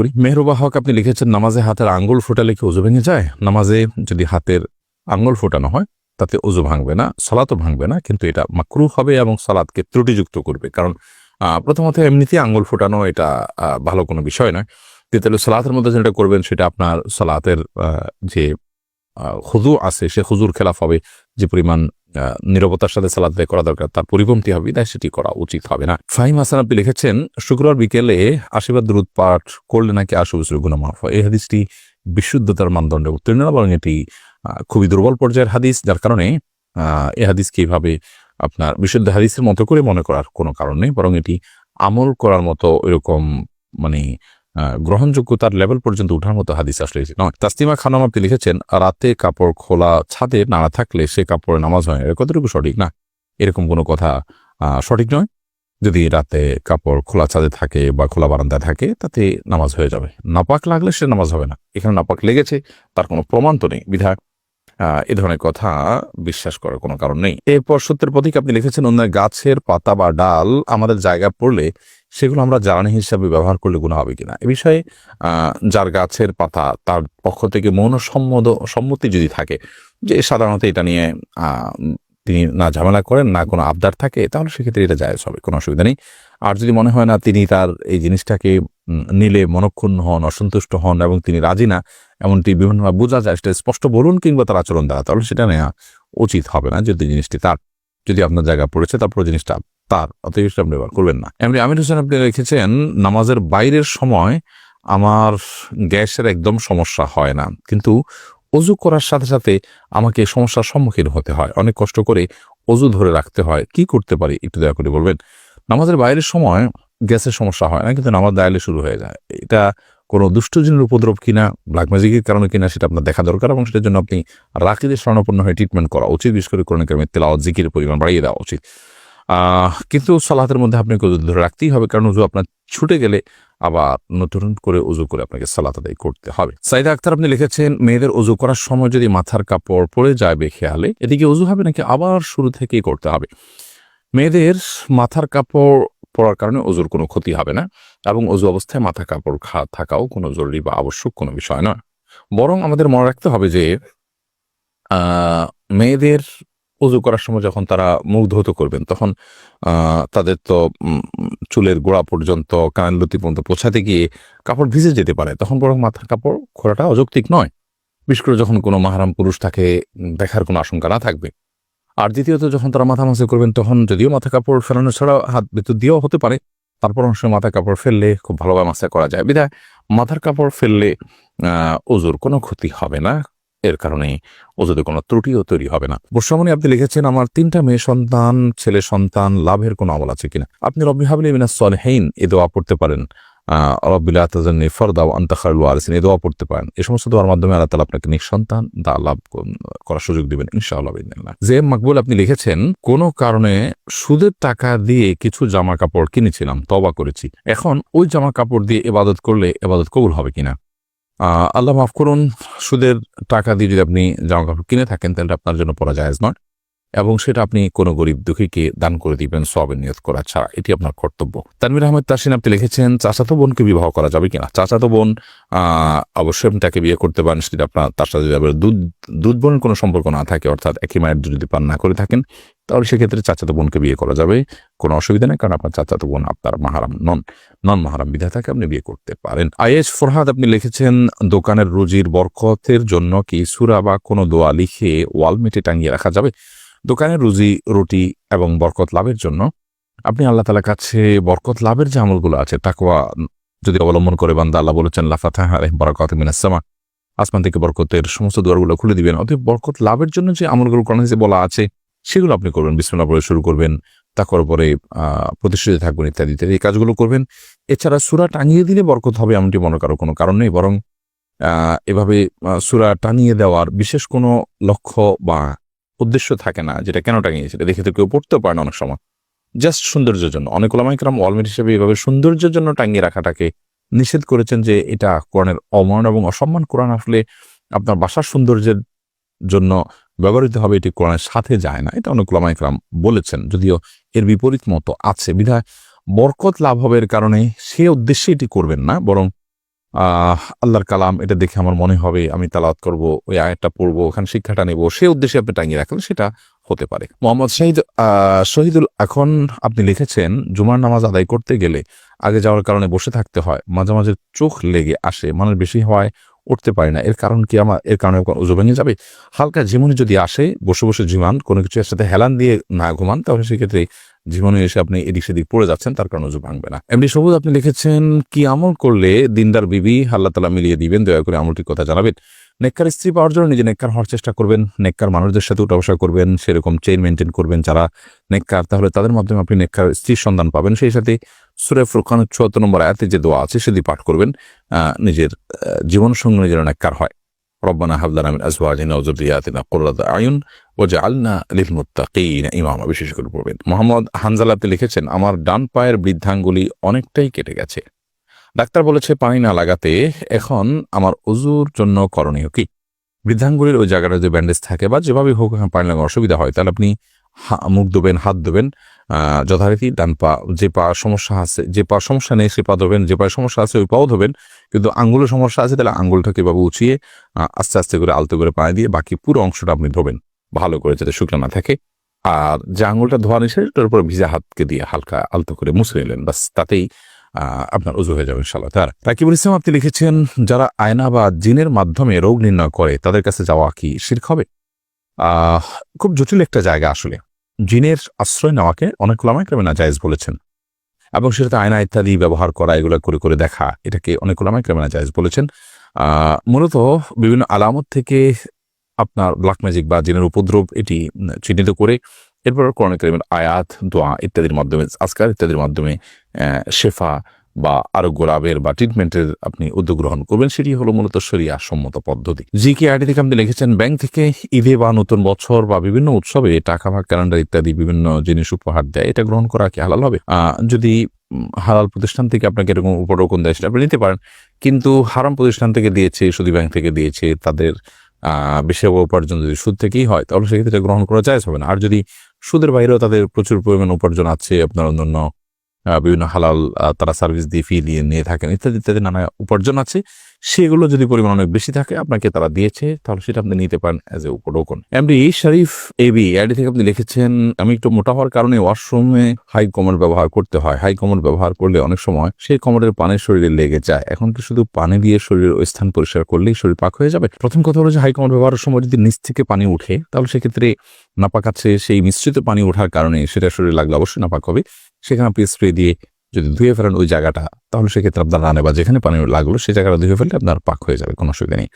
করি। মেহরুবা হক, আপনি লিখেছেন, নামাজে হাতের আঙ্গুল ফোটালে কি উজু ভেঙে যায়? নামাজে যদি হাতের আঙ্গুল ফোটানো হয়, তাতে উজু ভাঙবে না, সলাতও ভাঙবে না, কিন্তু এটা মাকরু হবে এবং সলাদকে ত্রুটিযুক্ত করবে। কারণ প্রথমত এমনিতেই আঙ্গুল ফোটানো এটা ভালো কোনো বিষয় নয়। দ্বিতীয় সালাতের মধ্যে যেটা করবেন, সেটা আপনার সালাতের যে হুজু আছে, সে হুজুর খেলাফ হবে, যে পরিমাণ নীরবতার সাথে সালাদ আদায় করা দরকার, তার পরিপন্থী হবে, তাই সেটি করা উচিত হবে না। ফাহিম হাসান আপনি লিখেছেন, শুক্রবার বিকেলে আশীর্বাদ দূরত পাঠ করলে নাকি আশু বছর গুণ মাফ হয়? এই হাদিসটি বিশুদ্ধতার মানদণ্ডে উত্তীর্ণ বরং এটি খুবই দুর্বল পর্যায়ের হাদিস, যার কারণে এ হাদিসকে এইভাবে আপনার বিশুদ্ধ হাদিসের মতো করে মনে করার কোনো কারণ নেই, বরং এটি আমল করার মতো এরকম মানে গ্রহণযোগ্যতার লেভেল পর্যন্ত উঠার মতো হাদিস আসলে নয়। তাস্তিমা খানম আপনি লিখেছেন রাতে কাপড় খোলা ছাদে না থাকলে সে কাপড়ে নামাজ হয় এটা কতটুকু সঠিক? না এরকম কোনো কথা সঠিক নয়। যদি রাতে কাপড় খোলা ছাদে থাকে বা খোলা বারান্দায় থাকে তাতে নামাজ হয়ে যাবে। নাপাক লাগলে সে নামাজ হবে না। এখানে নাপাক লেগেছে তার কোনো প্রমাণ তো নেই। বিধায় আহ, এ ধরনের কথা বিশ্বাস করার কোনো কারণ নেই। এরপর সত্যের প্রতীক আপনি লিখেছেন অন্য গাছের পাতা বা ডাল আমাদের জায়গা পড়লে সেগুলো আমরা জ্বালানি হিসাবে ব্যবহার করলে গুণ হবে কিনা? এ বিষয়ে যার গাছের পাতা তার পক্ষ থেকে মৌন সম্মত সম্মতি যদি থাকে যে সাধারণত এটা নিয়ে তিনি না ঝামেলা করেন, না কোনো আবদার থাকে, তাহলে সেক্ষেত্রে এটা জায়জ হবে, কোনো অসুবিধা নেই। আর যদি মনে হয় না তিনি তার এই জিনিসটাকে নিলে মনক্ষুণ্ণ হন, অসন্তুষ্ট হন এবং তিনি রাজি না, এমনটি বিভিন্নভাবে বোঝা যায়। সেটা স্পষ্ট বলুন কিংবা তার আচরণ দ্বারা, তাহলে সেটা নেওয়া উচিত হবে না যদি জিনিসটি তার, যদি আপনার জায়গা পড়েছে তারপরে জিনিসটা তার সেটা আপনি ব্যবহার করবেন না। এমনি আমির হোসেন আপনি রেখেছেন নামাজের বাইরের সময় আমার গ্যাসের একদম সমস্যা হয় না, কিন্তু অজু করার সাথে সাথে আমাকে সমস্যার সম্মুখীন হতে হয়। অনেক কষ্ট করে অজু ধরে রাখতে হয়। কি করতে পারি? একটু দয়া করে বলবেন? নামাজের বাইরের সময় গ্যাসের সমস্যা হয় না, কিন্তু নামাজ দায়ালে শুরু হয়ে যায়। এটা কোনো দুষ্টজনের উপদ্রব কিনা ব্ল্যাক ম্যাজিকের কারণে কিনা, সেটা আপনার দেখা দরকার এবং সেটার জন্য আপনি রাকিদের স্বর্ণপন্ন হয়ে ট্রিটমেন্ট করা উচিত। বিশেষ করে কোরআন কারিমের তেলাওয়াত জিকির পরিমাণ বাড়িয়ে দেওয়া উচিত। কিন্তু সালাতের মধ্যে আপনাকে উজু ধরে রাখতেই হবে, কারণ উজু আপনার ছুটে গেলে আবার নতুন করে উজু করে আপনাকে সালাত আদায় করতে হবে। সাইদা আক্তার আপনি লিখেছেন, মেয়েদের উজু করার সময় যদি মাথার কাপড় পড়ে যায় বেখেয়ালে, এদিকে উজু হবে নাকি আবার শুরু থেকেই করতে হবে? মেয়েদের মাথার কাপড় পরার কারণে অজুর কোনো ক্ষতি হবে না এবং অজু অবস্থায় মাথা কাপড় খা, থাকাও কোনো জরুরি বা আবশ্যক কোনো বিষয় নয়। বরং আমাদের মনে রাখতে হবে যে মেয়েদের অজু করার সময় যখন তারা মুখ ধৌত করবেন, তখন তাদের তো চুলের গোড়া পর্যন্ত কানলতি পর্যন্ত পৌঁছাতে গিয়ে কাপড় ভিজে যেতে পারে। তখন বরং মাথার কাপড় খোলাটা অযৌক্তিক নয়। বিশেষ করে যখন কোনো মাহারাম পুরুষ তাকে দেখার কোনো আশঙ্কা না থাকবে। আর দ্বিতীয়ত যখন তারা মাথা মাসে করবেন, তখন যদিও মাথা কাপড় ফেলানো ছাড়া হাত ভেতর দিয়েও হতে পারে, তারপর অংশ মাথা কাপড় ফেললে খুব ভালোভাবে মাসা করা যায়। বিধায় মাথার কাপড় ফেললে ওজুর কোনো ক্ষতি হবে না, এর কারণে ওজুতে কোনো ত্রুটিও তৈরি হবে না। বর্ষামণি আপনি লিখেছেন, আমার তিনটা মেয়ে সন্তান, ছেলে সন্তান, লাভের কোনো আমল আছে কিনা? আপনি রব্বি হাবলি মিনা সলহেইন এ দোয়া পড়তে পারেন। রব্বিল্লা তাজান্নি ফরদা আন্তাখার আলসিন এ দোয়া পড়তে পারেন। এই সমস্ত দোয়ার মাধ্যমে আল্লাহ তালা আপনাকে নিঃসন্তান দা লাভ করার সুযোগ দিবেন, ইনশাআল্লাহ। যে মাকবুল আপনি লিখেছেন, কোনো কারণে সুদের টাকা দিয়ে কিছু জামা কাপড় কিনেছিলাম তবা করেছি। এখন ওই জামা কাপড় দিয়ে এবাদত করলে এবাদত কবুল হবে কিনা? আল্লাহ মাফ করুন, সুদের টাকা দিয়ে যদি আপনি জামা কাপড় কিনে থাকেন, তাহলে আপনার জন্য পড়া জায়েজ নয়। এবং সেটা আপনি কোনো গরিব দুঃখীকে দান করে দিবেন সবের নিয়ত করা ছাড়া। এটি আপনার কর্তব্য। তানবির আহমেদ তাসিন আপনি লিখেছেন, চাচাতো বোনকে বিবাহ করা যাবে কিনা চাচাতো বোন অবশ্যই আপনি তাকে বিয়ে করতে পারেন, সেটা আপনার, তার সাথে দুধ দুধ বোনের কোনো সম্পর্ক না থাকে, অর্থাৎ একই মায়ের যদি পান না করে থাকেন, তাহলে সেক্ষেত্রে চাচাতো বোনকে বিয়ে করা যাবে। কোনো অসুবিধা নেই, কারণ আপনার চাচাতো বোন আপনার মাহারাম নন। নন মাহারাম বিধাতাকে আপনি বিয়ে করতে পারেন। আইএস ফরহাদ আপনি লিখেছেন, দোকানের রুজির বরকতের জন্য কি সুরা বা কোনো দোয়া লিখে ওয়ালমেটে টাঙিয়ে রাখা যাবে? দোকানের রুজি, রুটি এবং বরকত লাভের জন্য আপনি আল্লাহ তালার কাছে বরকত লাভের যে আমলগুলো আছে, তাকওয়া যদি অবলম্বন করে বান্দা, আল্লাহ বলেছেন লাফাতাহ বরকত মিনাসমা আসমান থেকে বরকতের সমস্ত দোয়ারগুলো খুলে দিবেন। অতএব বরকত লাভের জন্য যে আমলগুলো কোরআনে যে বলা আছে, সেগুলো আপনি করবেন। বিসমিল্লাহ বলে শুরু করবেন, তারপর পরে প্রতিশ্রুতি থাকবেন ইত্যাদি ইত্যাদি এই কাজগুলো করবেন। এছাড়া সুরা টাঙিয়ে দিলে বরকত হবে এমনটি মনে করার কোনো কারণ নেই, বরং এভাবে সুরা টাঙিয়ে দেওয়ার বিশেষ কোনো লক্ষ্য বা উদ্দেশ্য থাকে না যেটা কেন টাঙিয়েছে এটা দেখে তো কেউ পড়তেও পারে না অনেক সময়। জাস্ট সৌন্দর্যের জন্য। অনেক ওলামাইকরাম ওয়ালমেট হিসেবে এভাবে সৌন্দর্যের জন্য টাঙিয়ে রাখাটাকে নিষেধ করেছেন যে এটা কোরআনের অমান এবং অসম্মান কোরআন আসলে আপনার বাসার সৌন্দর্যের জন্য ব্যবহৃত হবে, এটি কোরআনের সাথে যায় না। এটা অনেক ওলামাইকরাম বলেছেন, যদিও এর বিপরীত মতো আছে। বিধায় বরকত লাভ হবে এর কারণে সে উদ্দেশ্যে এটি করবেন না, বরং আল্লাহর কালাম, এটা দেখে আমার মনে হবে আমি তালাত করব, ওই আয়াতটা পড়ব, ওখানে শিক্ষাটা নেব, সে উদ্দেশ্যে আপনি টাঙিয়ে রাখলেন সেটা হতে পারে। মোহাম্মদ শাহিদ শহীদুল, এখন আপনি লিখেছেন, জুমার নামাজ আদায় করতে গেলে আগে যাওয়ার কারণে বসে থাকতে হয়, মাঝে মাঝে চোখ লেগে আসে, মানুষ বেশি হওয়ায় উঠতে পারে না, এর কারণ কি আমার, এর কারণে উজু ভেঙে যাবে? হালকা জীবনী যদি আসে, বসে বসে জীবন কোনো কিছু এর সাথে হেলান দিয়ে না ঘুমান, তাহলে সেক্ষেত্রে জীবনে এসে আপনি এদিক সেদিক পড়ে যাচ্ছেন, তার কারণে উজু ভাঙবে না। এমনি সবুজ, আপনি লিখেছেন, কি আমল করলে দিনদার বিবি আল্লাহ তালা মিলিয়ে দিবেন? দয়া করে আমলটির কথা জানাবেন। নেককার স্ত্রী পাওয়ার জন্য নিজে নেককার হওয়ার চেষ্টা করবেন, নেককার মানুষদের সাথে উঠা বসা করবেন, সেরকম চেইন মেনটেন করবেন যারা নেককার। তাহলে তাদের মাধ্যমে আপনি নেককার স্ত্রীর সন্ধান পাবেন। সেই সাথে সুরে ফুরকানের চুয়াত্তর নম্বর আয়াতে যে দোয়া আছে, সেটি পাঠ করবেন নিজের জীবন সঙ্গে নিজের নেককার হয়। রব্বানা হাবলানা মিন আজওয়াজিনা ওয়া যুররিয়াতিনা কুররাতা আয়ুন ওয়াজআলনা লিল মুত্তাকিনা ইমামা বিশেষ করে পড়বেন মোহাম্মদ হানজালাতে লিখেছেন, আমার ডান পায়ের বৃদ্ধাঙ্গুলি অনেকটাই কেটে গেছে। ডাক্তার বলেছে, পানি না লাগাতে এখন আমার অজুর জন্য করণীয় কি? বৃদ্ধাঙ্গুলির ওই জায়গাটা যদি ব্যান্ডেজ থাকে বা যেভাবে হোক পানি লাগানোর অসুবিধা হয়, তাহলে আপনি মুখ ধোবেন হাত আহ, যথারীতি ডান পা যে পা সমস্যা আছে যে পা সমস্যা নেই সে পা ধোবেন যে পায়ে সমস্যা আছে ওই পাও ধোবেন কিন্তু আঙ্গুলের সমস্যা আছে তাহলে আঙ্গুলটাকে এভাবে উঁচিয়ে আস্তে আস্তে করে আলতো করে পায়ে দিয়ে বাকি পুরো অংশটা আপনি ধোবেন ভালো করে যাতে শুকনো না থাকে। আর যে আঙুলটা ধোয়া নিছে তার উপর ভিজা হাতকে দিয়ে হালকা আলতো করে মুছে নিলেন বাস তাতেই আপনার উজু হয়ে যাবে ইনশাল্লাহ তার রাকিবুল ইসলাম আপনি লিখেছেন যারা আয়না বা জিনের মাধ্যমে রোগ নির্ণয় করে তাদের কাছে যাওয়া কি শির্ক হবে? খুব জটিল একটা জায়গা আসলে। জিনের আশ্রয় নেওয়াকে অনেক ওলামায়ে কেরামে না জায়েজ বলেছেন। এবং সেটাতে আয়না ইত্যাদি ব্যবহার করা, এগুলো করে করে দেখা, এটাকে অনেক ওলামায়ে কেরামে না জায়েজ বলেছেন মূলত বিভিন্ন আলামত থেকে আপনার ব্ল্যাক ম্যাজিক বা জিনের উপদ্রব এটি চিহ্নিত করে এরপর কারিমের আয়াত, দোয়া ইত্যাদির মাধ্যমে, আজকার ইত্যাদির মাধ্যমে শেফা বা আরোগ্য লাভের বা ট্রিটমেন্টের আপনি উদ্যোগ গ্রহণ করবেন, সেটি হলো মূলত শরিয়া সম্মত পদ্ধতি। জি কে আইডি থেকে আপনি লিখেছেন, ব্যাংক থেকে ঈদে বা নতুন বছর বা বিভিন্ন উৎসবে টাকা বা ক্যালেন্ডার ইত্যাদি বিভিন্ন জিনিস উপহার দেয়, এটা গ্রহণ করা কি হালাল হবে? যদি হালাল প্রতিষ্ঠান থেকে আপনাকে এরকম উপরোকন দেয়, সেটা আপনি নিতে পারেন। কিন্তু হারাম প্রতিষ্ঠান থেকে দিয়েছে, সুদী ব্যাংক থেকে দিয়েছে, তাদের আহ বেশি উপার্জন যদি সুদ থেকেই হয়, তাহলে সেক্ষেত্রে গ্রহণ করা যায় হবে না। আর যদি সুদের বাইরেও তাদের প্রচুর পরিমাণ উপার্জন আছে, আপনার অন্যান্য বিভিন্ন হালাল তারা সার্ভিস দিয়ে ফি দিয়ে নিয়ে থাকেন, ইত্যাদি ইত্যাদি নানা উপার্জন আছে। সেগুলো যদি পরিমাণ অনেক বেশি থাকে, আপনাকে তারা দিয়েছে, তাহলে সেটা আপনি নিতে পারেন অ্যাজ এ উপরোকন এমডি শরীফ এবি আইডি থেকে আপনি লিখেছেন, আমি একটু মোটা হওয়ার কারণে ওয়াশরুমে হাই কমর ব্যবহার করতে হয়। হাই কমর ব্যবহার করলে অনেক সময় সেই কমরের পানি শরীরে লেগে যায়। এখন কি শুধু পানি দিয়ে শরীরের ওই স্থান পরিষ্কার করলেই শরীর পাক হয়ে যাবে? প্রথম কথা হলো যে হাই কমর ব্যবহারের সময় যদি নিচ থেকে পানি উঠে তাহলে সেক্ষেত্রে নাপাক আছে সেই মিশ্রিত পানি ওঠার কারণে সেটা শরীরে লাগলে অবশ্যই নাপাক হবে। সেখানে আপনি স্প্রে দিয়ে যদি ধুয়ে ফেলেন ওই জায়গাটা, তাহলে সেক্ষেত্রে আপনার রানে বা যেখানে পানি লাগল, সেই জায়গাটা ধুয়ে ফেললে আপনার পাক হয়ে যাবে, কোনো অসুবিধা নেই।